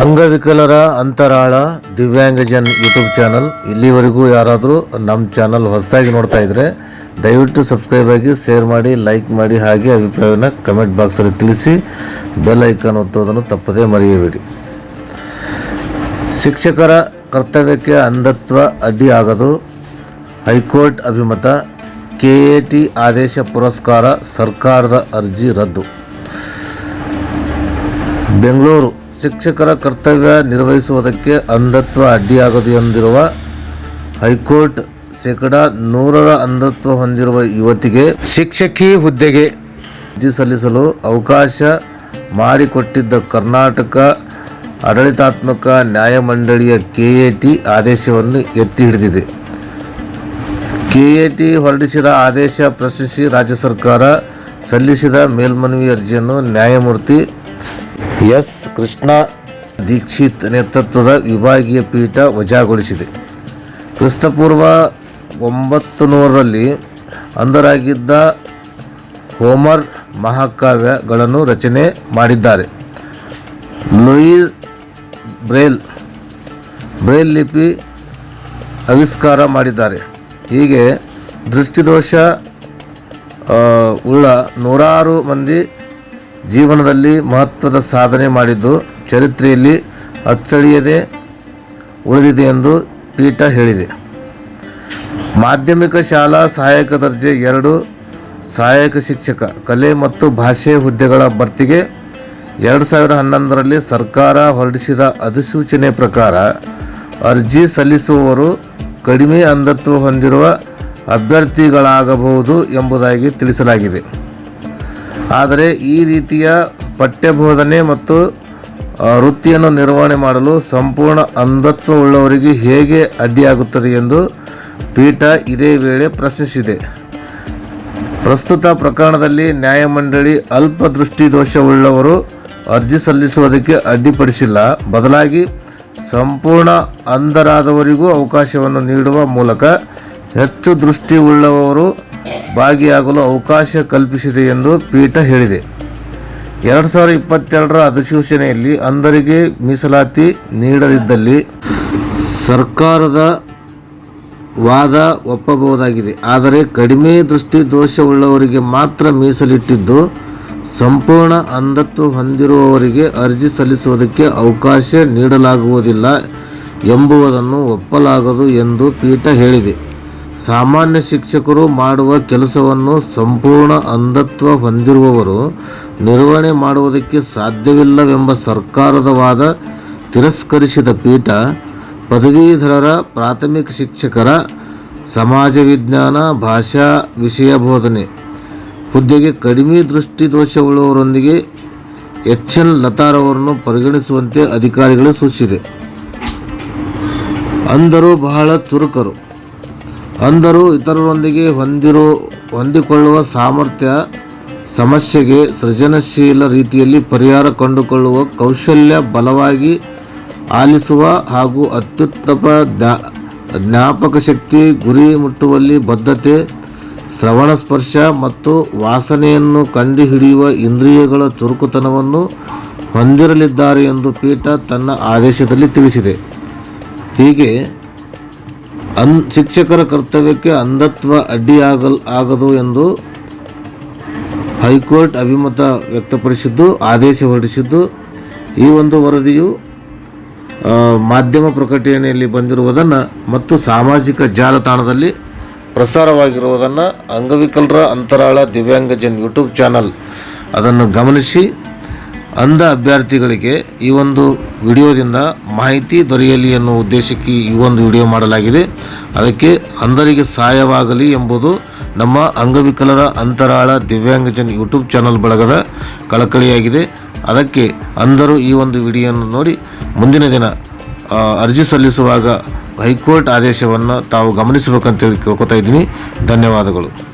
ಅಂಗವಿಕಲರ ಅಂತರಾಳ ದಿವ್ಯಾಂಗಜನ್ YouTube channel. ಇಲ್ಲಿವರೆಗೂ ಯಾರಾದರೂ ನಮ್ಮ ಚಾನಲ್ ಹೊಸದಾಗಿ ನೋಡ್ತಾ ಇದ್ದರೆ ದಯವಿಟ್ಟು ಸಬ್ಸ್ಕ್ರೈಬ್ ಆಗಿ, ಶೇರ್ ಮಾಡಿ, ಲೈಕ್ ಮಾಡಿ ಹಾಗೆ ಅಭಿಪ್ರಾಯವನ್ನು ಕಮೆಂಟ್ ಬಾಕ್ಸಲ್ಲಿ ತಿಳಿಸಿ, ಬೆಲ್ ಐಕಾನ್ ಒತ್ತೋದನ್ನು ತಪ್ಪದೇ ಮರೆಯಬೇಡಿ. ಶಿಕ್ಷಕರ ಕರ್ತವ್ಯಕ್ಕೆ ಅಂಧತ್ವ ಅಡ್ಡಿ ಆಗದು. ಹೈಕೋರ್ಟ್ ಅಭಿಮತ, ಕೆ ಎ ಟಿ ಆದೇಶ ಪುರಸ್ಕಾರ ಸರ್ಕಾರದ ಅರ್ಜಿ ರದ್ದು. ಬೆಂಗಳೂರು ಶಿಕ್ಷಕರ ಕರ್ತವ್ಯ ನಿರ್ವಹಿಸುವುದಕ್ಕೆ ಅಂಧತ್ವ ಅಡ್ಡಿಯಾಗದು ಎಂದಿರುವ ಹೈಕೋರ್ಟ್ ಶೇಕಡ ನೂರರ ಅಂಧತ್ವ ಹೊಂದಿರುವ ಯುವತಿಗೆ ಶಿಕ್ಷಕಿ ಹುದ್ದೆಗೆ ಅರ್ಜಿ ಸಲ್ಲಿಸಲು ಅವಕಾಶ ಮಾಡಿಕೊಟ್ಟಿದ್ದ ಕರ್ನಾಟಕ ಆಡಳಿತಾತ್ಮಕ ನ್ಯಾಯಮಂಡಳಿಯ ಟಿ ಆದೇಶವನ್ನು ಎತ್ತಿ ಹಿಡಿದಿದೆ. ಕೆ ಎ ಟಿ ಹೊರಡಿಸಿದ ಆದೇಶ ಪ್ರಶ್ನಿಸಿ ರಾಜ್ಯ ಸರ್ಕಾರ ಸಲ್ಲಿಸಿದ ಮೇಲ್ಮನವಿ ಅರ್ಜಿಯನ್ನು ನ್ಯಾಯಮೂರ್ತಿ ಎಸ್ ಕೃಷ್ಣ ದೀಕ್ಷಿತ್ ನೇತೃತ್ವದ ವಿಭಾಗೀಯ ಪೀಠ ವಜಾಗೊಳಿಸಿದೆ. ಕ್ರಿಸ್ತಪೂರ್ವ ಒಂಬತ್ತು ನೂರರಲ್ಲಿ ಅಂಧರಾಗಿದ್ದ ಹೋಮರ್ ಮಹಾಕಾವ್ಯಗಳನ್ನು ರಚನೆ ಮಾಡಿದ್ದಾರೆ. ಲೂಯಿ ಬ್ರೇಲ್ ಬ್ರೇಲ್ ಲಿಪಿ ಆವಿಷ್ಕಾರ ಮಾಡಿದ್ದಾರೆ. ಹೀಗೆ ದೃಷ್ಟಿದೋಷ ಉಳ್ಳ ನೂರಾರು ಮಂದಿ ಜೀವನದಲ್ಲಿ ಮಹತ್ವದ ಸಾಧನೆ ಮಾಡಿದ್ದು ಚರಿತ್ರೆಯಲ್ಲಿ ಅಚ್ಚಳಿಯದೆ ಉಳಿದಿದೆ ಎಂದು ಪೀಠ ಹೇಳಿದೆ. ಮಾಧ್ಯಮಿಕ ಶಾಲಾ ಸಹಾಯಕ ದರ್ಜೆ ಎರಡು, ಸಹಾಯಕ ಶಿಕ್ಷಕ, ಕಲೆ ಮತ್ತು ಭಾಷೆ ಹುದ್ದೆಗಳ ಭರ್ತಿಗೆ ಎರಡು ಸಾವಿರ ಹನ್ನೊಂದರಲ್ಲಿ ಸರ್ಕಾರ ಹೊರಡಿಸಿದ ಅಧಿಸೂಚನೆ ಪ್ರಕಾರ ಅರ್ಜಿ ಸಲ್ಲಿಸುವವರು ಕಡಿಮೆ ಅಂಧತ್ವ ಹೊಂದಿರುವ ಅಭ್ಯರ್ಥಿಗಳಾಗಬಹುದು ಎಂಬುದಾಗಿ ತಿಳಿಸಲಾಗಿದೆ. ಆದರೆ ಈ ರೀತಿಯ ಪಠ್ಯಬೋಧನೆ ಮತ್ತು ವೃತ್ತಿಯನ್ನು ನಿರ್ವಹಣೆ ಮಾಡಲು ಸಂಪೂರ್ಣ ಅಂಧತ್ವ ಉಳ್ಳವರಿಗೆ ಹೇಗೆ ಅಡ್ಡಿಯಾಗುತ್ತದೆ ಎಂದು ಪೀಠ ಇದೇ ವೇಳೆ ಪ್ರಶ್ನಿಸಿದೆ. ಪ್ರಸ್ತುತ ಪ್ರಕರಣದಲ್ಲಿ ನ್ಯಾಯಮಂಡಳಿ ಅಲ್ಪ ದೃಷ್ಟಿದೋಷವುಳ್ಳವರು ಅರ್ಜಿ ಸಲ್ಲಿಸುವುದಕ್ಕೆ ಅಡ್ಡಿಪಡಿಸಿಲ್ಲ. ಬದಲಾಗಿ ಸಂಪೂರ್ಣ ಅಂಧರಾದವರಿಗೂ ಅವಕಾಶವನ್ನು ನೀಡುವ ಮೂಲಕ ಹೆಚ್ಚು ದೃಷ್ಟಿ ಉಳ್ಳವರು ಭಾಗಿಯಾಗಲು ಅವಕಾಶ ಕಲ್ಪಿಸಿದೆ ಎಂದು ಪೀಠ ಹೇಳಿದೆ. ಎರಡು ಸಾವಿರದ ಇಪ್ಪತ್ತೆರಡರ ಅಧಿಸೂಚನೆಯಲ್ಲಿ ಅಂಧರಿಗೆ ಮೀಸಲಾತಿ ನೀಡದಿದ್ದಲ್ಲಿ ಸರ್ಕಾರದ ವಾದ ಒಪ್ಪಬಹುದಾಗಿದೆ. ಆದರೆ ಕಡಿಮೆ ದೃಷ್ಟಿ ದೋಷವುಳ್ಳವರಿಗೆ ಮಾತ್ರ ಮೀಸಲಿಟ್ಟಿದ್ದು, ಸಂಪೂರ್ಣ ಅಂಧತ್ವ ಹೊಂದಿರುವವರಿಗೆ ಅರ್ಜಿ ಸಲ್ಲಿಸುವುದಕ್ಕೆ ಅವಕಾಶ ನೀಡಲಾಗುವುದಿಲ್ಲ ಎಂಬುದನ್ನು ಒಪ್ಪಲಾಗದು ಎಂದು ಪೀಠ ಹೇಳಿದೆ. ಸಾಮಾನ್ಯ ಶಿಕ್ಷಕರು ಮಾಡುವ ಕೆಲಸವನ್ನು ಸಂಪೂರ್ಣ ಅಂಧತ್ವ ಹೊಂದಿರುವವರು ನಿರ್ವಹಣೆ ಮಾಡುವುದಕ್ಕೆ ಸಾಧ್ಯವಿಲ್ಲವೆಂಬ ಸರ್ಕಾರದ ವಾದ ತಿರಸ್ಕರಿಸಿದ ಪೀಠ, ಪದವೀಧರರ, ಪ್ರಾಥಮಿಕ ಶಿಕ್ಷಕರ, ಸಮಾಜ ವಿಜ್ಞಾನ, ಭಾಷಾ ವಿಷಯ ಬೋಧನೆ. ಹುದ್ದೆಗೆ ಕಡಿಮೆ ದೃಷ್ಟಿದೋಷವುಳ್ಳವರೊಂದಿಗೆ ಎಚ್ ಎನ್ ಲತಾರವರನ್ನು ಪರಿಗಣಿಸುವಂತೆ ಅಧಿಕಾರಿಗಳು ಸೂಚಿಸಿದೆ. ಅಂದರೂ ಬಹಳ ಚುರುಕರು. ಅಂಧರು ಇತರರೊಂದಿಗೆ ಹೊಂದಿರೋ, ಹೊಂದಿಕೊಳ್ಳುವ ಸಾಮರ್ಥ್ಯ ಸಮಸ್ಯೆಗೆ ಸೃಜನಶೀಲ ರೀತಿಯಲ್ಲಿ ಪರಿಹಾರ ಕಂಡುಕೊಳ್ಳುವ ಕೌಶಲ್ಯ ಬಲವಾಗಿ ಆಲಿಸುವ ಹಾಗೂ ಅತ್ಯುತ್ತಮ ಜ್ಞಾ, ಜ್ಞಾಪಕ ಶಕ್ತಿ, ಗುರಿ ಮುಟ್ಟುವಲ್ಲಿ ಬದ್ಧತೆ, ಶ್ರವಣ ಸ್ಪರ್ಶ ಮತ್ತು ವಾಸನೆಯನ್ನು ಕಂಡುಹಿಡಿಯುವ ಇಂದ್ರಿಯಗಳ ಚುರುಕುತನವನ್ನು ಹೊಂದಿರಲಿದ್ದಾರೆ ಎಂದು ಪೀಠ ತನ್ನ ಆದೇಶದಲ್ಲಿ ತಿಳಿಸಿದೆ. ಹೀಗೆ ಅನ್ ಶಿಕ್ಷಕರ ಕರ್ತವ್ಯಕ್ಕೆ ಅಂಧತ್ವ ಅಡ್ಡಿಯಾಗಲ್, ಆಗದು ಎಂದು ಹೈಕೋರ್ಟ್ ಅಭಿಮತ ವ್ಯಕ್ತಪಡಿಸಿದ್ದು, ಆದೇಶ ಹೊರಡಿಸಿದ್ದು. ಈ ಒಂದು ವರದಿಯು ಮಾಧ್ಯಮ ಪ್ರಕಟಣೆಯಲ್ಲಿ ಬಂದಿರುವುದನ್ನು ಮತ್ತು ಸಾಮಾಜಿಕ ಜಾಲತಾಣದಲ್ಲಿ ಪ್ರಸಾರವಾಗಿರುವುದನ್ನು ಅಂಗವಿಕಲರ ಅಂತರಾಳ ದಿವ್ಯಾಂಗಜನ್ ಯೂಟ್ಯೂಬ್ ಚಾನಲ್ ಅದನ್ನು ಗಮನಿಸಿ. ಅಂಧ ಅಭ್ಯರ್ಥಿಗಳಿಗೆ ಈ ಒಂದು ವಿಡಿಯೋದಿಂದ ಮಾಹಿತಿ ದೊರೆಯಲಿ ಎನ್ನುವ ಉದ್ದೇಶಕ್ಕೆ ಈ ಒಂದು ವಿಡಿಯೋ ಮಾಡಲಾಗಿದೆ. ಅದಕ್ಕೆ ಅಂಧರಿಗೆ ಸಹಾಯವಾಗಲಿ ಎಂಬುದು ನಮ್ಮ ಅಂಗವಿಕಲರ ಅಂತರಾಳ ದಿವ್ಯಾಂಗಜನ್ ಯೂಟ್ಯೂಬ್ ಚಾನಲ್ ಬಳಗದ ಕಳಕಳಿಯಾಗಿದೆ. ಅದಕ್ಕೆ ಅಂಧರು ಈ ಒಂದು ವಿಡಿಯೋವನ್ನು ನೋಡಿ ಮುಂದಿನ ದಿನ ಅರ್ಜಿ ಸಲ್ಲಿಸುವಾಗ ಹೈಕೋರ್ಟ್ ಆದೇಶವನ್ನು ತಾವು ಗಮನಿಸಬೇಕಂತೇಳಿ ಕೇಳ್ಕೊತಾ ಇದ್ದೀನಿ. ಧನ್ಯವಾದಗಳು.